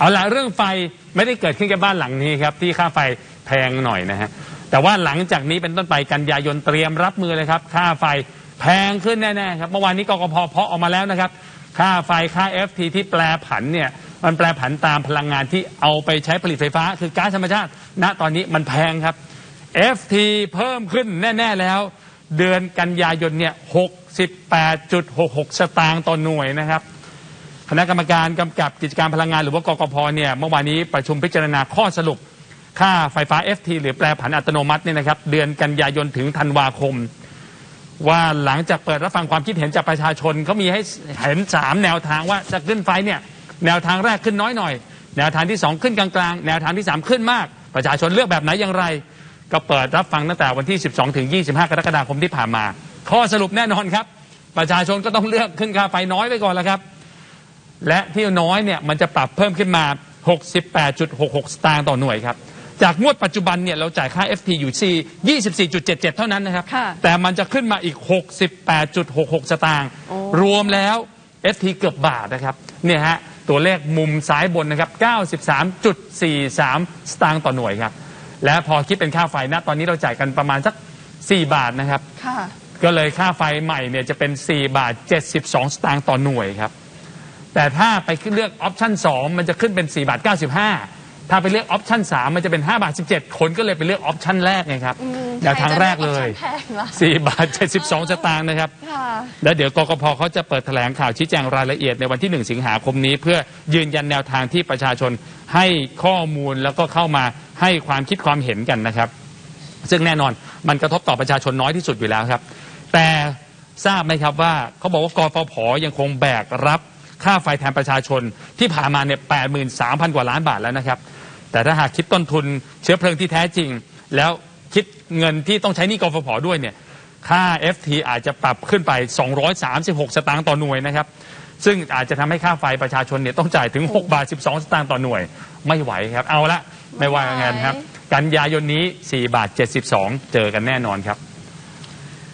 เอาละเรื่องไฟไม่ได้เกิดขึ้นแค่บ้านหลังนี้ครับที่ค่าไฟแพงหน่อยนะฮะแต่ว่าหลังจากนี้เป็นต้นไปกันยายนเตรียมรับมือเลยครับ ค่าไฟแพงขึ้นแน่ๆครับเมื่อวานนี้กกพเพาะออกมาแล้วนะครับ ค่าไฟค่า FT ที่แปลผันเนี่ยมันแปลผันตามพลังงานที่เอาไปใช้ผลิตไฟฟ้า คือก๊าซธรรมชาติ ณตอนนี้มันแพงครับ FT เพิ่มขึ้นแน่ ๆแล้ว เดือนกันยายนเนี่ย68.66 สตางค์ต่อหน่วยนะครับ คณะกรรมการกำกับกิจการพลังงานหรือว่ากกพเนี่ยเมื่อวานนี้ประชุมพิจารณาข้อสรุป ค่าไฟฟ้า FT หรือแปรผันอัตโนมัติเนี่ยนะครับเดือนกันยายนถึงธันวาคม ว่าหลังจากเปิดรับฟังความคิดเห็นจากประชาชนเขามีให้เห็น 3 แนวทางว่าจะขึ้นไฟเนี่ยแนวทางแรกขึ้นน้อยหน่อย แนวทางที่ 2 ขึ้นกลางๆ แนวทางที่ 3 ขึ้นมาก ประชาชนเลือกแบบไหนอย่างไร ก็เปิดรับฟังตั้งแต่วันที่ 12 ถึง 25 กรกฎาคมที่ผ่านมา ข้อสรุปแน่นอนครับ ประชาชนก็ต้องเลือกขึ้นค่าไฟน้อยไปก่อนแล้วครับ และที่น้อยเนี่ยมันจะปรับเพิ่มขึ้นมา 68.66 สตางค์ต่อหน่วยครับ จากงวดปัจจุบันเนี่ยเราจ่ายค่า FT อยู่ที่24.77 เท่านั้นนะครับค่ะแต่มันจะขึ้นมาอีก 68.66 สตางค์โอ้รวมแล้ว FT เกือบบาทนะครับเนี่ยฮะตัวเลขมุมซ้ายบนนะครับ 93.43 สตางค์ต่อหน่วยครับ และพอคิดเป็นค่าไฟนะตอนนี้เราจ่ายกันประมาณสัก 4 บาทนะครับค่ะก็เลยค่าไฟใหม่เนี่ยจะเป็น 4 บาท 72 สตางค์ต่อหน่วยครับ แต่ถ้าไปเลือกออปชั่น2 มันจะขึ้นเป็น4บาท95 ถ้าไปเลือกออปชั่น3 มันจะเป็น5บาท17 คนก็เลยไปเลือกออปชั่นแรกไงครับอืมแนวทางแรกเลยใครจะเลือกออปชั่นแพงล่ะ4บาท72สตางค์นะครับค่ะแล้วเดี๋ยวกกพเขาจะเปิดแถลงข่าวชี้แจงรายละเอียดในวันที่ 1 สิงหาคมนี้ เพื่อยืนยันแนวทางที่ประชาชนให้ข้อมูลแล้วก็เข้ามาให้ความคิดความเห็นกันนะครับ ซึ่งแน่นอนมันกระทบต่อประชาชนน้อยที่สุดอยู่แล้วครับ แต่ทราบไหมครับว่าเขาบอกว่ากฟผยังคงแบกรับ ค่าไฟแทนประชาชนที่ผ่านมาเนี่ยแปดหมื่นสามพันกว่าล้านบาทแล้วนะครับ แต่ถ้าหากคิดต้นทุนเชื้อเพลิงที่แท้จริง แล้วคิดเงินที่ต้องใช้หนี่กฟผด้วยเนี่ยค่า FT อาจจะปรับขึ้นไป 236 สตางค์ต่อหน่วยนะครับ ซึ่งอาจจะทำให้ค่าไฟประชาชนเนี่ยต้องจ่ายถึง 6 บาท 12 สตางค์ต่อหน่วย ไม่ไหวครับ เอาละไม่ว่ายังไงครับ กันยายนนี้ 4 บาท 72 เจอกันแน่นอนครับ